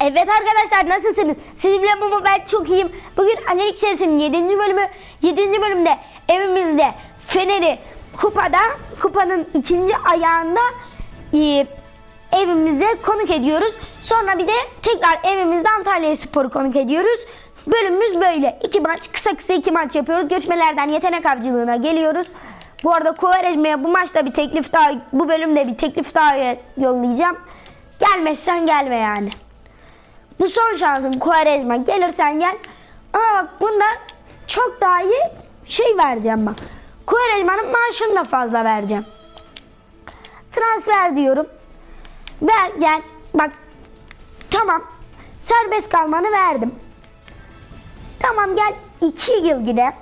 Evet arkadaşlar nasılsınız? Sizinle bu ben çok iyiyim. Bugün annelik serisinin 7. bölümü. 7. bölümde evimizde Fener'i kupada, kupanın ikinci ayağında e, evimize konuk ediyoruz. Sonra bir de tekrar evimizde Antalya Spor'u konuk ediyoruz. Bölümümüz böyle. İki maç, kısa kısa iki maç yapıyoruz. Göçmelerden yetenek avcılığına geliyoruz. Bu arada Kovarejme'ye bu maçta bir teklif daha, bu bölümde bir teklif daha yollayacağım. Gelmezsen gelme yani. Bu son şansın Kuarezma. Gelirsen gel. Ama bak bunda çok daha iyi şey vereceğim bak. Kuarezma'nın maaşını da fazla vereceğim. Transfer diyorum. Ver gel. Bak tamam. Serbest kalmanı verdim. Tamam gel 2 yıl gider.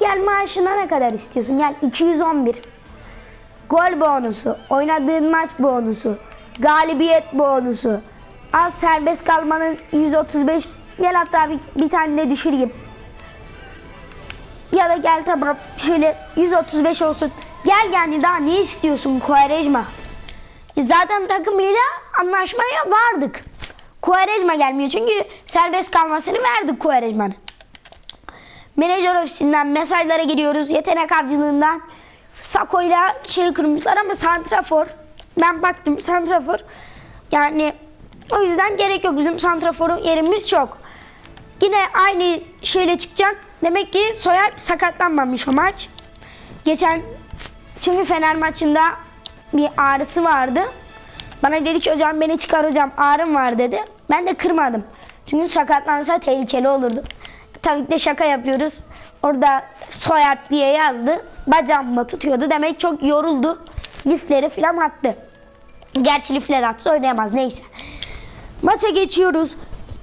Gel maaşına ne kadar istiyorsun? Gel 211. Gol bonusu, oynadığın maç bonusu, galibiyet bonusu. Az serbest kalmanın 135. Gel hatta bir, bir tane de düşüreyim. Ya da gel tamam şöyle 135 olsun. Gel yani daha ne istiyorsun Kuarejma? E Zaten takımıyla anlaşmaya vardık. Kuarejma gelmiyor çünkü serbest kalmasını verdik Kuarejma'nın. Menajer ofisinden mesajlara gidiyoruz. Yetenek avcılığından Sako'yla şey kurmuşlar ama santrafor. Ben baktım santrafor. Yani o yüzden gerek yok. Bizim santraforun yerimiz çok. Yine aynı şeyle çıkacak. Demek ki Soyer sakatlanmamış o maç. Geçen çünkü Fener maçında bir ağrısı vardı. Bana dedi ki hocam beni çıkar hocam ağrım var dedi. Ben de kırmadım. Çünkü sakatlansa tehlikeli olurdu. Tabii ki de şaka yapıyoruz. Orada Soyer diye yazdı. Bacağımla tutuyordu. Demek çok yoruldu. Lifleri falan attı. Gerçi lifler atsa oynayamaz neyse. Maça geçiyoruz.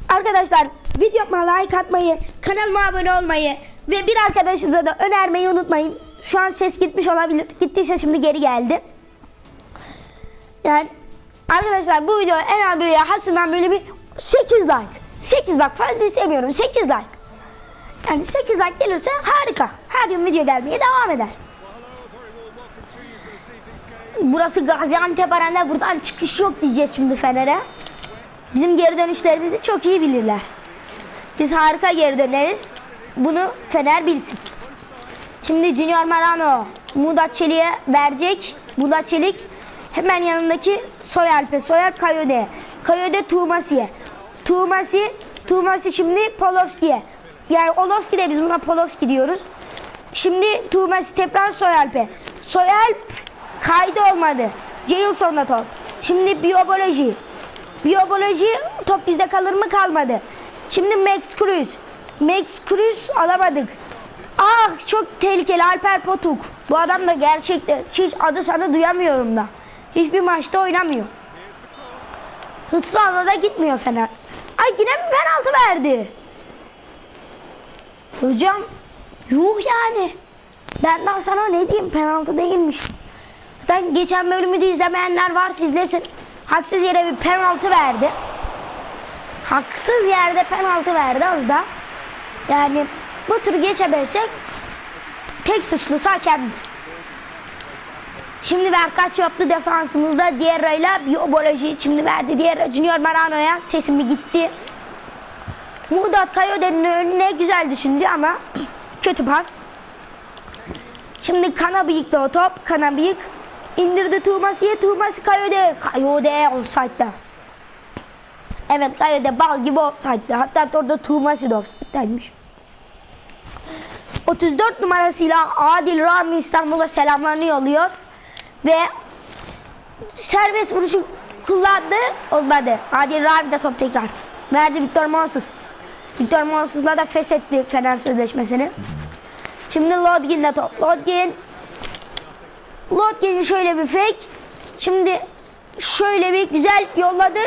Arkadaşlar videoma like atmayı, kanalıma abone olmayı ve bir arkadaşınıza da önermeyi unutmayın. Şu an ses gitmiş olabilir. Gittiyse şimdi geri geldi. Yani arkadaşlar bu video en az böyle hasından böyle bir 8 like. 8 bak fazla istemiyorum. 8 like. Yani 8 like gelirse harika. Her gün video gelmeye devam eder. Burası Gaziantep Arena. Buradan çıkış yok diyeceğiz şimdi Fener'e. Bizim geri dönüşlerimizi çok iyi bilirler. Biz harika geri döneriz. Bunu Fener bilsin. Şimdi Junior Marano Mudat Çelik'e verecek. Mudat Çelik hemen yanındaki Soyalp'e. Soyalp Kayode. Kayode Tuğmasi'ye. Tuğmasi, Tuğmasi şimdi Polovski'ye. Yani Olovski de biz buna Polovski diyoruz. Şimdi Tuğmasi tekrar Soyalp'e. Soyalp kaydı olmadı. Jailson'da top. Şimdi biyoloji. Biyoloji top bizde kalır mı kalmadı. Şimdi Max Cruz. Max Cruz alamadık. Ah çok tehlikeli Alper Potuk. Bu adam da gerçekten hiç adı sana duyamıyorum da. Hiçbir maçta oynamıyor. Hırsızla da gitmiyor Fener. Ay yine mi penaltı verdi? Hocam yuh yani. Ben daha sana ne diyeyim penaltı değilmiş. Zaten geçen bölümü de izlemeyenler varsa izlesin. Haksız yere bir penaltı verdi. Haksız yerde penaltı verdi az da. Yani bu turu geçemezsek tek suçlusu hakemdir. Şimdi Verkaç yaptı defansımızda Diarra'yla biyoloji şimdi verdi. Diarra Junior Marano'ya sesimi gitti. Mudat Kayode'nin önüne güzel düşünce ama kötü pas. Şimdi Kanabıyık'ta o top. Kanabıyık indirdi Tuğmasi'ye. Tuğmasi Kayode. Kayode offside'da. Evet Kayode bal gibi offside'da. Hatta orada Tuğmasi de offside'daymış. 34 numarasıyla Adil Rami İstanbul'a selamlarını yolluyor. Ve serbest vuruşu kullandı. Olmadı. Adil Rami de top tekrar. Verdi Victor Moses. Victor Moses'la da feshetti Fener sözleşmesini. Şimdi Lodgin'le top. Lodgin Lodgin'in şöyle bir fake. Şimdi şöyle bir güzel yolladı.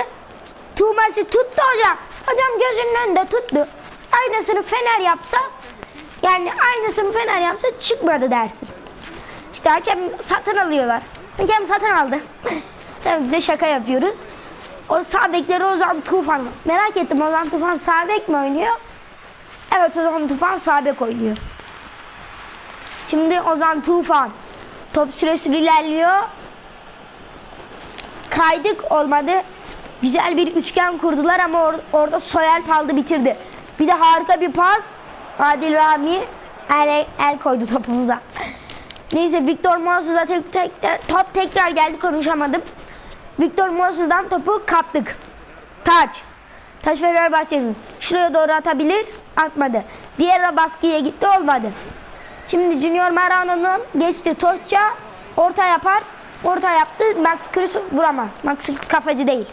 Tuğmasi tuttu hocam. Hocam gözünün önünde tuttu. Aynısını Fener yapsa yani aynısını Fener yapsa çıkmadı dersin. İşte hakem satın alıyorlar. Hakem satın aldı. Tabii ki de şaka yapıyoruz. O sağ bekleri Ozan Tufan. Merak ettim Ozan Tufan sağ bek mi oynuyor? Evet Ozan Tufan sağ bek oynuyor. Şimdi Ozan Tufan. Top süresi ilerliyor. Kaydık olmadı. Güzel bir üçgen kurdular ama or- orada Soyalp aldı bitirdi. Bir de harika bir pas. Adil Rami el, el koydu topumuza. Neyse Victor Moses'a tek, tekrar, top tekrar geldi konuşamadım. Victor Moses'dan topu kaptık. Taç. Taç Fenerbahçe'nin. Şuraya doğru atabilir. Atmadı. Diğer baskıya gitti olmadı. Şimdi Junior Marano'nun geçti Toşça orta yapar. Orta yaptı. Max Cruz vuramaz. Max kafacı değil.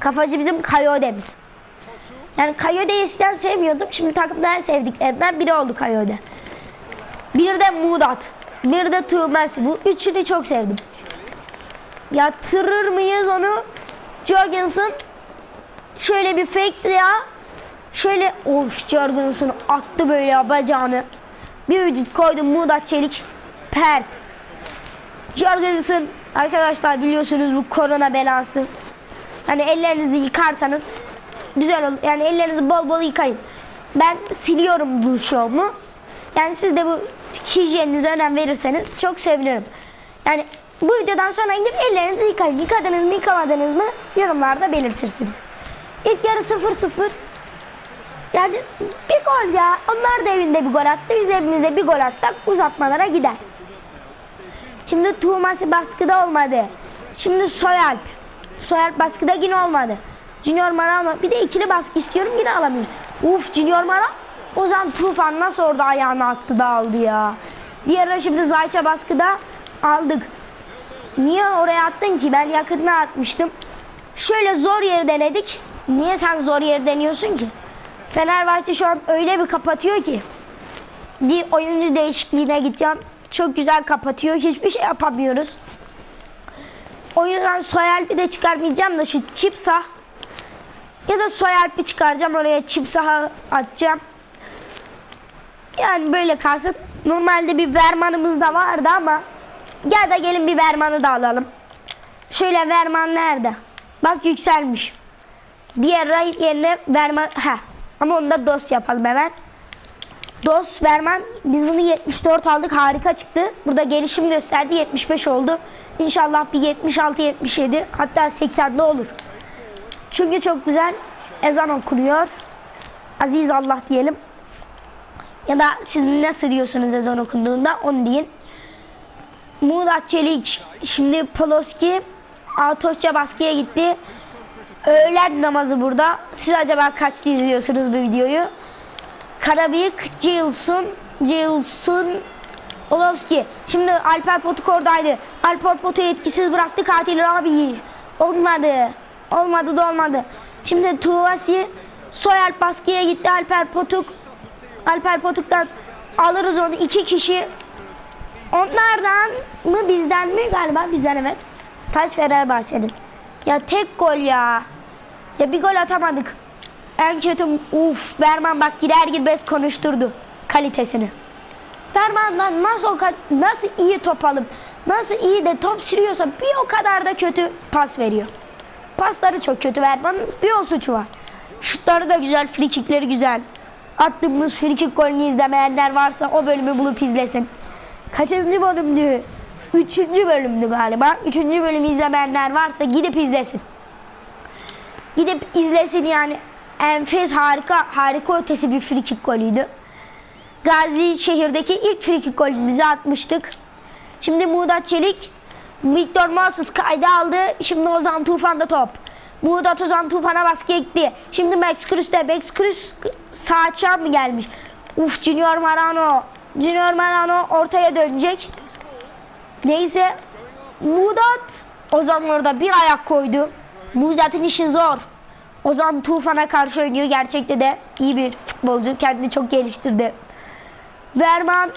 Kafacı bizim Kayode'miz. Yani Kayode'yi eskiden sevmiyordum. Şimdi takımda en sevdiklerimden biri oldu Kayode. Bir de Mudat. Bir de Tuğmesi. Bu üçünü çok sevdim. Yatırır mıyız onu? Jorgensen şöyle bir fake ya. Şöyle of Jorgensen attı böyle bacağını. Bir vücut koydu Mudat Çelik. Pert. Jorgensen arkadaşlar biliyorsunuz bu korona belası. Hani ellerinizi yıkarsanız güzel olur. Yani ellerinizi bol bol yıkayın. Ben siliyorum duşumu. Yani siz de bu hijyeninize önem verirseniz çok sevinirim. Yani bu videodan sonra gidip ellerinizi yıkayın. Yıkadınız mı yıkamadınız mı yorumlarda belirtirsiniz. İlk yarı 0-0. Yani bir gol ya. Onlar da evinde bir gol attı. Biz evimizde bir gol atsak uzatmalara gider. Şimdi Tuğmasi baskıda olmadı. Şimdi Soyalp. Soyalp baskıda yine olmadı. Junior Marano bir de ikili baskı istiyorum yine alamıyor. Uf Junior Marano. O zaman Tufan nasıl orada ayağını attı da aldı ya. Diğer şimdi Zayça baskıda aldık. Niye oraya attın ki? Ben yakınına atmıştım. Şöyle zor yeri denedik. Niye sen zor yeri deniyorsun ki? Fenerbahçe şu an öyle bir kapatıyor ki. Bir oyuncu değişikliğine gideceğim. Çok güzel kapatıyor. Hiçbir şey yapamıyoruz. O yüzden Soyalp'i de çıkarmayacağım da şu Çipsa ya da Soyalp'i çıkaracağım oraya Çipsa atacağım. Yani böyle kalsın. Normalde bir Verman'ımız da vardı ama gel de gelin bir Verman'ı da alalım. Şöyle Verman nerede? Bak yükselmiş. Diğer yerine Verman ha ama onu da dost yapalım hemen. Dost Verman biz bunu 74 aldık harika çıktı. Burada gelişim gösterdi 75 oldu. İnşallah bir 76 77 hatta 80'de olur. Çünkü çok güzel ezan okunuyor. Aziz Allah diyelim. Ya da siz nasıl diyorsunuz ezan okunduğunda onu deyin. Muğdat Çelik, şimdi Poloski, Atosça baskıya gitti. Öğlen namazı burada. Siz acaba kaçta izliyorsunuz bu videoyu? Karabıyık, Jilsun, Jilsun, Olovski. Şimdi Alper Potuk oradaydı. Alper Potuk'u etkisiz bıraktı katil abi. Olmadı. Olmadı da olmadı. Şimdi Tuvasi Soyalp baskıya gitti Alper Potuk. Alper Potuk'tan alırız onu. iki kişi Onlardan mı bizden mi? Galiba bizden evet. Taş Fenerbahçe'nin. Ya tek gol ya. Ya bir gol atamadık. En kötü uf Berman bak girer girmez konuşturdu kalitesini. Berman'dan nasıl nasıl iyi top alıp nasıl iyi de top sürüyorsa bir o kadar da kötü pas veriyor. Pasları çok kötü Berman'ın bir o suçu var. Şutları da güzel, frikikleri güzel. Attığımız frikik golünü izlemeyenler varsa o bölümü bulup izlesin. Kaçıncı bölümdü? Üçüncü bölümdü galiba. Üçüncü bölümü izlemeyenler varsa gidip izlesin. Gidip izlesin yani. Enfes harika, harika ötesi bir frikik golüydü. Gazi şehirdeki ilk frikik golümüzü atmıştık. Şimdi Muğdat Çelik, Victor Moses kayda aldı. Şimdi Ozan Tufan'da top. Muğdat Ozan Tufan'a baskı gitti. Şimdi Max Cruz'de. Max Cruz sağ mı gelmiş? Uf Junior Marano. Junior Marano ortaya dönecek. Neyse. Muğdat Ozan orada bir ayak koydu. Muğdat'ın işi zor. Ozan Tufan'a karşı oynuyor. Gerçekte de iyi bir futbolcu. Kendini çok geliştirdi. Verman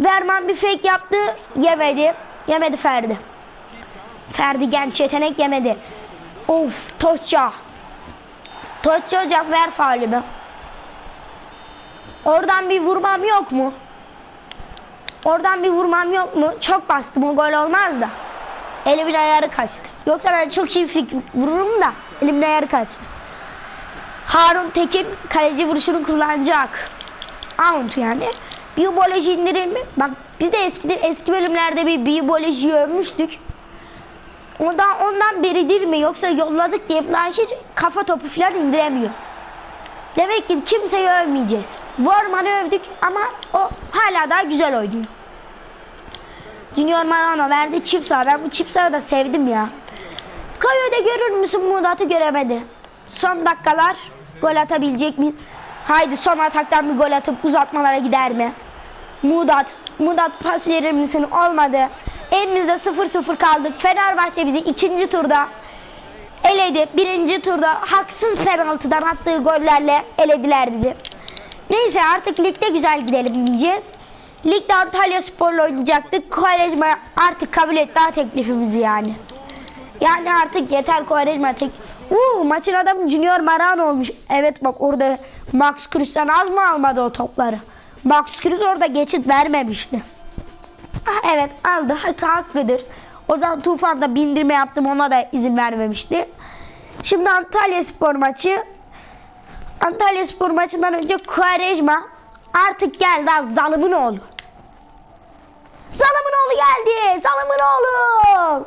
Verman bir fake yaptı. Yemedi. Yemedi Ferdi. Ferdi genç yetenek yemedi. Of Toçça. Toçça hocam ver faulümü. Oradan bir vurmam yok mu? Oradan bir vurmam yok mu? Çok bastım o gol olmaz da. Elimin ayarı kaçtı. Yoksa ben çok iyi vururum da elimin ayarı kaçtı. Harun Tekin kaleci vuruşunu kullanacak. Out yani. Biyoloji indirir mi? Bak biz de eski, eski bölümlerde bir biyoloji övmüştük. Ondan, ondan beridir mi yoksa yolladık diye bunlar hiç kafa topu falan indiremiyor. Demek ki kimseyi övmeyeceğiz. Borman'ı övdük ama o hala daha güzel oynuyor. Junior Marano verdi Chips'a. Ben bu Chips'ı da sevdim ya. Kayo'da görür müsün Mudat'ı göremedi. Son dakikalar gol atabilecek mi? Haydi son ataktan bir gol atıp uzatmalara gider mi? Mudat, Mudat pas verir misin? Olmadı. Elimizde 0-0 kaldık. Fenerbahçe bizi ikinci turda eledi. Birinci turda haksız penaltıdan attığı gollerle elediler bizi. Neyse artık ligde güzel gidelim diyeceğiz. Ligde Antalya Spor'la oynayacaktık. Kovalejma artık kabul etti ha teklifimizi yani. Yani artık yeter Kovalejma tek... Uuu maçın adamı Junior Maran olmuş. Evet bak orada Max Cruz'dan az mı almadı o topları? Max Cruz orada geçit vermemişti. Ah, evet aldı. Hakkı haklıdır. O zaman Tufan'da bindirme yaptım ona da izin vermemişti. Şimdi Antalya Spor maçı. Antalya Spor maçından önce Quaresma artık geldi ha, zalimin oğlu. Zalimin oğlu geldi. Zalimin oğlu.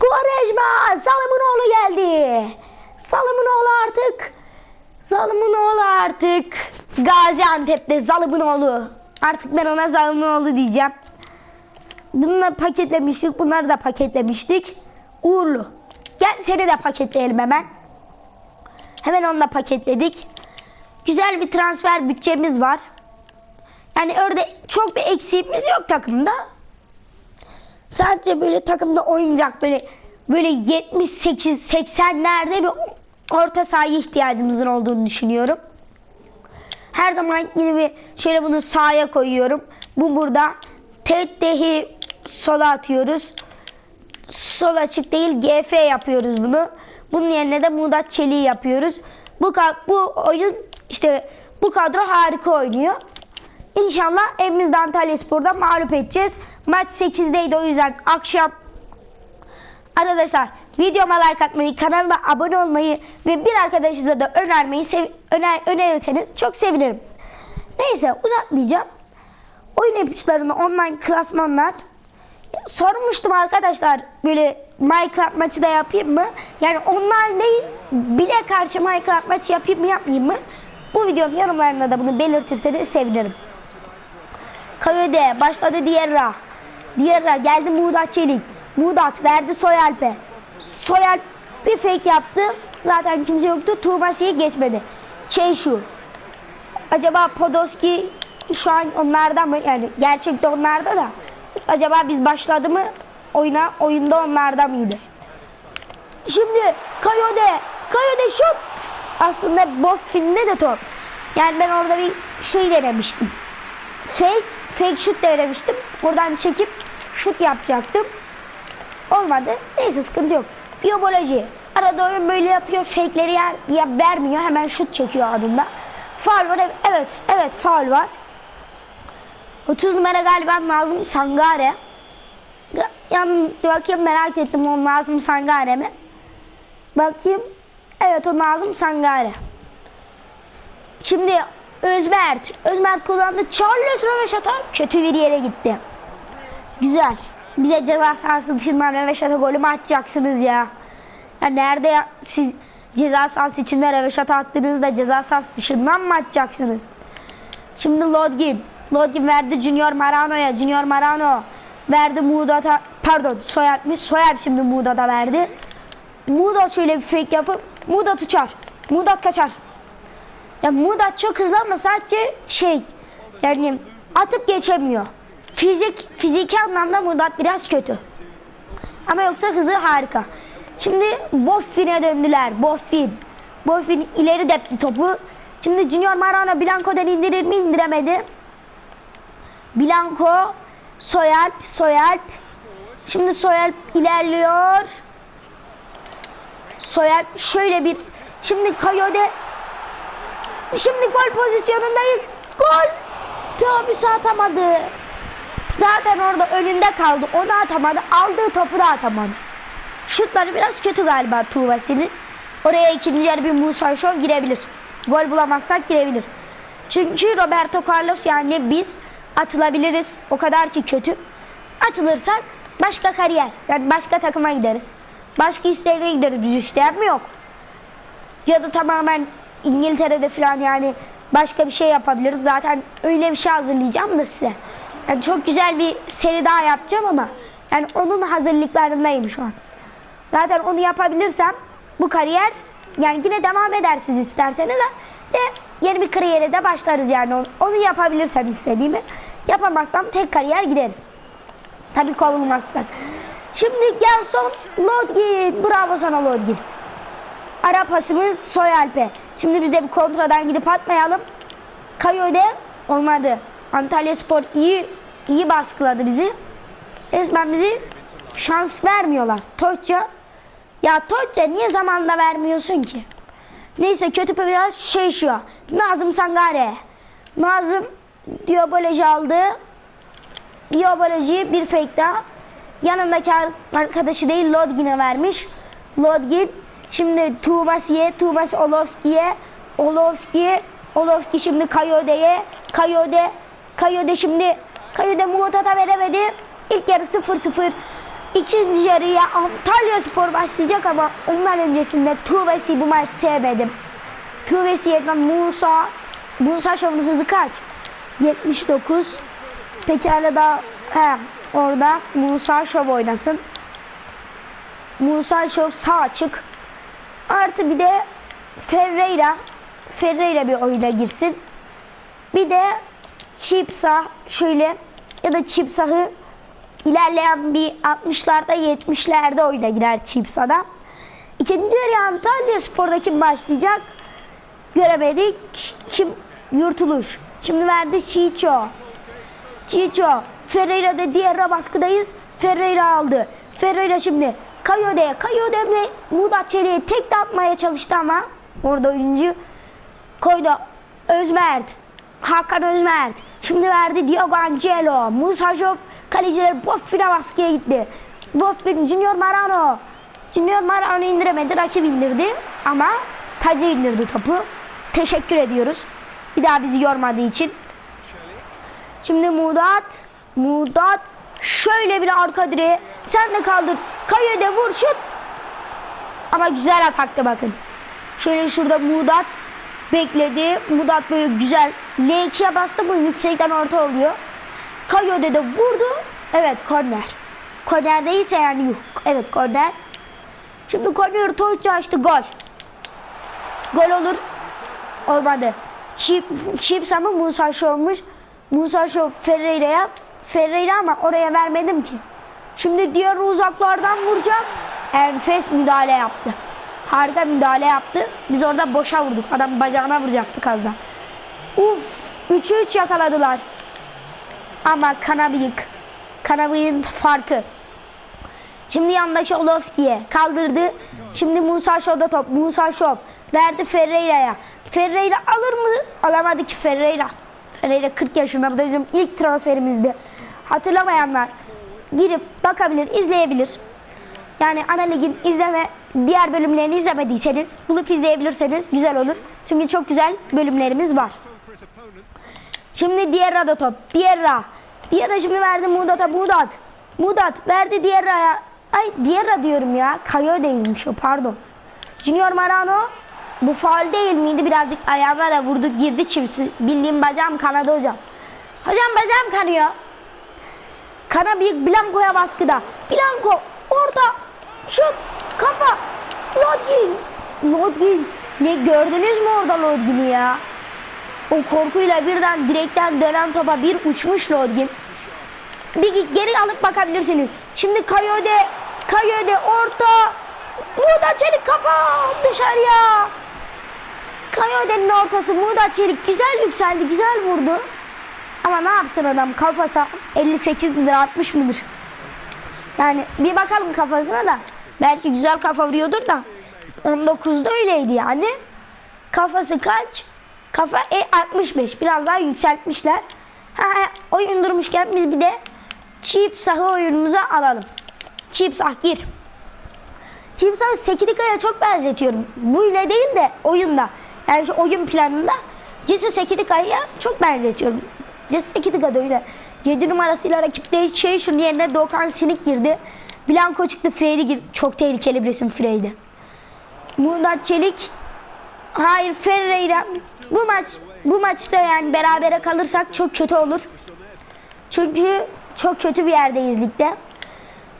Quaresma zalimin oğlu geldi. Zalimin oğlu artık. Zalimin oğlu artık. Gaziantep'te zalimin oğlu. Artık ben ona zalimin oğlu diyeceğim. Bunları paketlemiştik. Bunları da paketlemiştik. Uğurlu. Gel seni de paketleyelim hemen. Hemen onu da paketledik. Güzel bir transfer bütçemiz var. Yani orada çok bir eksiğimiz yok takımda. Sadece böyle takımda oynayacak böyle böyle 78 80'lerde bir orta sahaya ihtiyacımızın olduğunu düşünüyorum. Her zaman gibi şöyle bunu sağa koyuyorum. Bu burada. Tettehi sola atıyoruz. Sol açık değil GF yapıyoruz bunu. Bunun yerine de Mudat Çelik'i yapıyoruz. Bu bu oyun işte bu kadro harika oynuyor. İnşallah evimizde Antalya Spor'da mağlup edeceğiz. Maç 8'deydi o yüzden akşam Arkadaşlar videoma like atmayı, kanalıma abone olmayı ve bir arkadaşınıza da önermeyi öner önerirseniz çok sevinirim. Neyse uzatmayacağım. Oyun ipuçlarını online klasmanlar sormuştum arkadaşlar böyle Minecraft maçı da yapayım mı? Yani online değil bile karşı Minecraft maçı yapayım mı yapmayayım mı? Bu videonun yorumlarında da bunu belirtirseniz sevinirim. Kayode başladı Dierra. Dierra geldi Muğdat Çelik. Muğdat verdi Soyalp'e. Soyalp bir fake yaptı. Zaten kimse yoktu. Tuğbasi'yi geçmedi. Çeyşu. Acaba Podolski şu an onlarda mı? Yani gerçekte onlarda da. Acaba biz başladı mı oyuna? Oyunda onlarda mıydı? Şimdi Kayode. Kayode şut. Aslında Boffin'de de top. Yani ben orada bir şey denemiştim. Fake, fake şut denemiştim. Buradan çekip şut yapacaktım. Olmadı. Neyse sıkıntı yok. Biyoloji. Arada oyun böyle yapıyor. Fake'leri yer, ya vermiyor. Hemen şut çekiyor adında. Faul var. Evet. Evet faul var. 30 numara galiba Nazım Sangare. Yan bakayım merak ettim o Nazım Sangare mi? Bakayım. Evet o Nazım Sangare. Şimdi Özmert. Özmert kullandı. Charles Röveşata kötü bir yere gitti. Güzel. Bize ceza sahası dışından Röveşata golü mü atacaksınız ya? ya nerede ya? siz ceza sahası içinde Röveşata attığınızda ceza sahası dışından mı atacaksınız? Şimdi Lodgin. Lodgin verdi Junior Marano'ya. Junior Marano verdi Muğdat'a. Pardon Soyalp'miş. Soyalp şimdi Muğdat'a verdi. Muğdat şöyle bir fake yapıp Muğdat uçar. Muğdat kaçar. Ya Muğdat çok hızlı ama sadece şey yani atıp geçemiyor. Fizik fiziki anlamda Muğdat biraz kötü. Ama yoksa hızı harika. Şimdi Boffin'e döndüler. Boffin. Boffin ileri depti topu. Şimdi Junior Marano Blanco'dan indirir mi? indiremedi. Blanco, Soyalp, Soyalp. Şimdi Soyalp ilerliyor. Soyalp şöyle bir şimdi Kayode Şimdi gol pozisyonundayız. Gol! Tabi atamadı. Zaten orada önünde kaldı. Onu atamadı. Aldığı topu da atamadı. Şutları biraz kötü galiba Tuğvasi'nin. Oraya ikinci yarı bir Musa Şov girebilir. Gol bulamazsak girebilir. Çünkü Roberto Carlos yani biz atılabiliriz. O kadar ki kötü. Atılırsak başka kariyer. Yani başka takıma gideriz. Başka isteğine gideriz. Biz isteyen mi yok? Ya da tamamen İngiltere'de falan yani başka bir şey yapabiliriz. Zaten öyle bir şey hazırlayacağım da size. Yani çok güzel bir seri daha yapacağım ama yani onun hazırlıklarındayım şu an. Zaten onu yapabilirsem bu kariyer yani yine devam edersiniz isterseniz de, yeni bir kariyere de başlarız yani onu, yapabilirsem istediğimi. Yapamazsam tek kariyer gideriz. Tabii kovulmazsan. Şimdi gel son Lodgin. Bravo sana Lodgin. Ara pasımız Soyalp'e. Şimdi biz de bir kontradan gidip atmayalım. Kayode olmadı. Antalya Spor iyi iyi baskıladı bizi. Resmen bizi şans vermiyorlar. Toçça ya Toçça niye zamanla vermiyorsun ki? Neyse kötü bir biraz şey şu. Nazım Sangare. Nazım Diabolej aldı. Diabolej'i bir fake daha. Yanındaki ar- arkadaşı değil Lodgin'e vermiş. Lodgin şimdi Tubasi'ye, Tubas Olovski'ye, Olovski, Olovski şimdi Kayode'ye, Kayode, Kayode şimdi Kayode Muğdat'a veremedi. İlk yarı 0-0. İkinci yarıya Antalya Spor başlayacak ama ondan öncesinde Tubasi bu maçı sevmedim. Tuvesi yerine Musa Musa Şov'un hızı kaç? 79 Pekala da he, orada Musa Şov oynasın. Musa Şov sağ açık. Artı bir de Ferreira Ferreira bir oyuna girsin. Bir de Chipsa şöyle ya da Chipsa'yı ilerleyen bir 60'larda 70'lerde oyuna girer Chipsa'da. İkinci yarı Antalya Spor'da kim başlayacak? Göremedik. Kim? Yurtuluş. Şimdi verdi Çiço. Çiço. Ferreira da diğer baskıdayız. Ferreira aldı. Ferreira şimdi Kayode. Kayode mi? Mudat Çelik'e tek de atmaya çalıştı ama orada oyuncu koydu. Özmert. Hakan Özmert. Şimdi verdi Diogo Angelo. Musa Job kaleciler Boffin'e baskıya gitti. Boffin Junior Marano. Junior Marano indiremedi. Rakip indirdi. Ama Tacı indirdi topu. Teşekkür ediyoruz. Bir daha bizi yormadığı için. Şimdi Mudat. Mudat. Şöyle bir arka direğe. Sen de kaldır. Kayode vur şut. Ama güzel ataktı bakın. Şöyle şurada Mudat bekledi. Mudat böyle güzel L2'ye bastı mı yüksekten orta oluyor. Kayode de vurdu. Evet korner. Korner değilse yani yok. Evet korner. Şimdi korneri Toyçu açtı gol. Gol olur. Olmadı. Chip, Chips ama Musa olmuş. Musa Ferreira'ya. Ferreira ama oraya vermedim ki. Şimdi diğer uzaklardan vuracak. Enfes müdahale yaptı. Harika müdahale yaptı. Biz orada boşa vurduk. Adam bacağına vuracaktı az daha. Uf. 3'ü 3 yakaladılar. Ama Kanabıyık. Kanabıyık'ın farkı. Şimdi yandaki Olovski'ye kaldırdı. Şimdi Musa Şov'da top. Musa Şov verdi Ferreira'ya. Ferreira alır mı? Alamadı ki Ferreira. Ferreira 40 yaşında. Bu da bizim ilk transferimizdi. Hatırlamayanlar girip bakabilir, izleyebilir. Yani ana ligin izleme diğer bölümlerini izlemediyseniz bulup izleyebilirseniz güzel olur. Çünkü çok güzel bölümlerimiz var. Şimdi Diarra da top. Diarra. Diarra şimdi verdi Mudat'a. Mudat. Mudat verdi Diarra'ya. Ay Diarra diyorum ya. Kayo değilmiş o pardon. Junior Marano. Bu faul değil miydi? Birazcık ayağına da vurdu. Girdi çivisi. Bildiğim bacağım kanadı hocam. Hocam bacağım kanıyor. Kana büyük Blanco'ya baskıda. Blanco orta. Şut. Kafa. Lodgin. Lodgin. Ne gördünüz mü orada Lodgin'i ya? O korkuyla birden direkten dönen topa bir uçmuş Lodgin. Bir geri alıp bakabilirsiniz. Şimdi Kayode, Kayode orta. Muda Çelik kafa dışarıya. Kayode'nin ortası Muda Çelik güzel yükseldi, güzel vurdu. Ama ne yapsın adam kafası 58 midir 60 mıdır? Yani bir bakalım kafasına da. Belki güzel kafa vuruyordur da. 19'da öyleydi yani. Kafası kaç? Kafa e 65. Biraz daha yükseltmişler. Ha, oyun durmuşken biz bir de çift sahı oyunumuza alalım. Çift sah gir. Çift sahı Sekidika'ya çok benzetiyorum. Bu ile değil de oyunda. Yani şu oyun planında Jesse Sekidika'ya çok benzetiyorum. Da öyle. 7 numarasıyla rakipte şey şunun yerine Doğukan Sinik girdi. Blanco çıktı. Freddy gir. Çok tehlikeli bir isim Freddy. Murat Çelik. Hayır Ferreira. Bu maç bu maçta yani berabere kalırsak çok kötü olur. Çünkü çok kötü bir yerdeyiz ligde.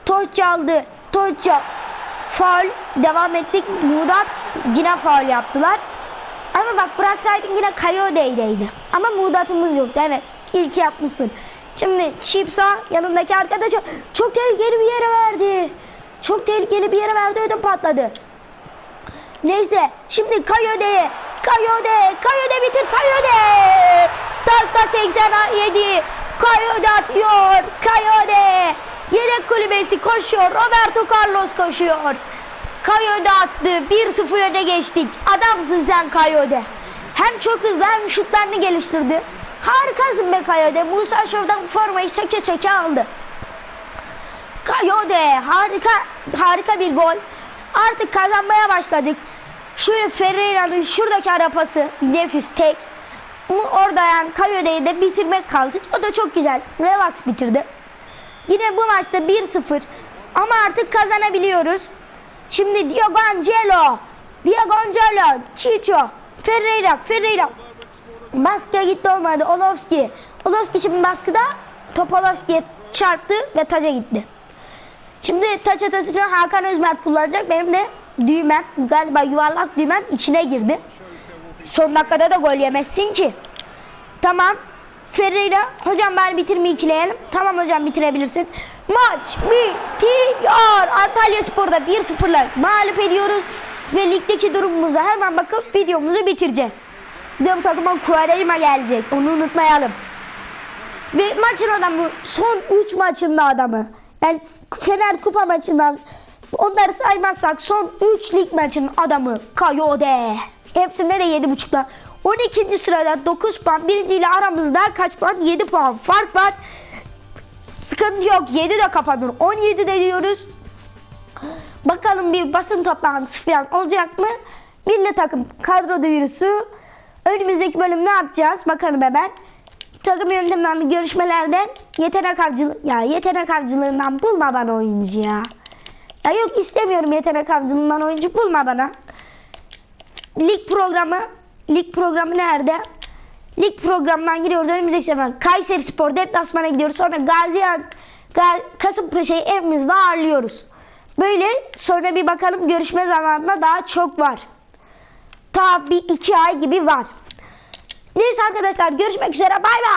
Toç aldı. Toç faul devam ettik. Murat yine faul yaptılar. Ama bak bıraksaydın yine Kayode'ydeydi. Ama Mudat'ımız yoktu evet. İyi ki yapmışsın. Şimdi Chips'a yanındaki arkadaşa çok tehlikeli bir yere verdi. Çok tehlikeli bir yere verdi ödüm patladı. Neyse şimdi Kayode'ye. Kayode. Kayode bitir Kayode. Dakika 87. Kayode atıyor. Kayode. Yedek kulübesi koşuyor. Roberto Carlos koşuyor. Kayode attı. 1-0 öne geçtik. Adamsın sen Kayode. Hem çok hızlı hem şutlarını geliştirdi. Harikasın be Kayode. Musa Şov'dan formayı çeke çeke aldı. Kayode harika harika bir gol. Artık kazanmaya başladık. Şöyle Ferreira'nın şuradaki arapası nefis tek. Orada yani Kayode'yi de bitirmek kaldı. O da çok güzel. Relax bitirdi. Yine bu maçta 1-0. Ama artık kazanabiliyoruz. Şimdi Diogo Angelo. Diogo Angelo. Chicho. Ferreira. Ferreira. Baskıya gitti olmadı. Olovski. Olovski şimdi baskıda Topolovski'ye çarptı ve taca gitti. Şimdi taç atasını Hakan Özmert kullanacak. Benim de düğmem galiba yuvarlak düğmem içine girdi. Son dakikada da gol yemezsin ki. Tamam. Ferreira hocam ben bitirmeyi ikileyelim. Tamam hocam bitirebilirsin. Maç bitiyor. Antalya Spor'da 1-0'la mağlup ediyoruz. Ve ligdeki durumumuza hemen bakıp videomuzu bitireceğiz. Bir de bu takıma Quaresma gelecek. Onu unutmayalım. Ve maçın adamı son 3 maçında adamı. Yani Fener Kupa maçından onları saymazsak son 3 lig maçının adamı Kayode. Hepsinde de 7.5'la. 12. sırada 9 puan. Birinciyle aramızda kaç puan? 7 puan fark var. Sıkıntı yok. 7 de kapanır. 17 de diyoruz. Bakalım bir basın toplantısı falan olacak mı? Milli takım kadro duyurusu. Önümüzdeki bölüm ne yapacağız? Bakalım hemen. Takım yönetiminden görüşmelerden yetenek avcılığı ya yetenek avcılığından bulma bana oyuncu ya. Ya yok istemiyorum yetenek avcılığından oyuncu bulma bana. Lig programı lig programı nerede? Lig programından giriyoruz önümüzdeki sefer Kayseri Spor deplasmana gidiyoruz. Sonra Gaziantep Ga Kasımpaşa'yı evimizde ağırlıyoruz. Böyle sonra bir bakalım görüşme zamanında daha çok var. Ta bir iki ay gibi var. Neyse arkadaşlar görüşmek üzere bay bay.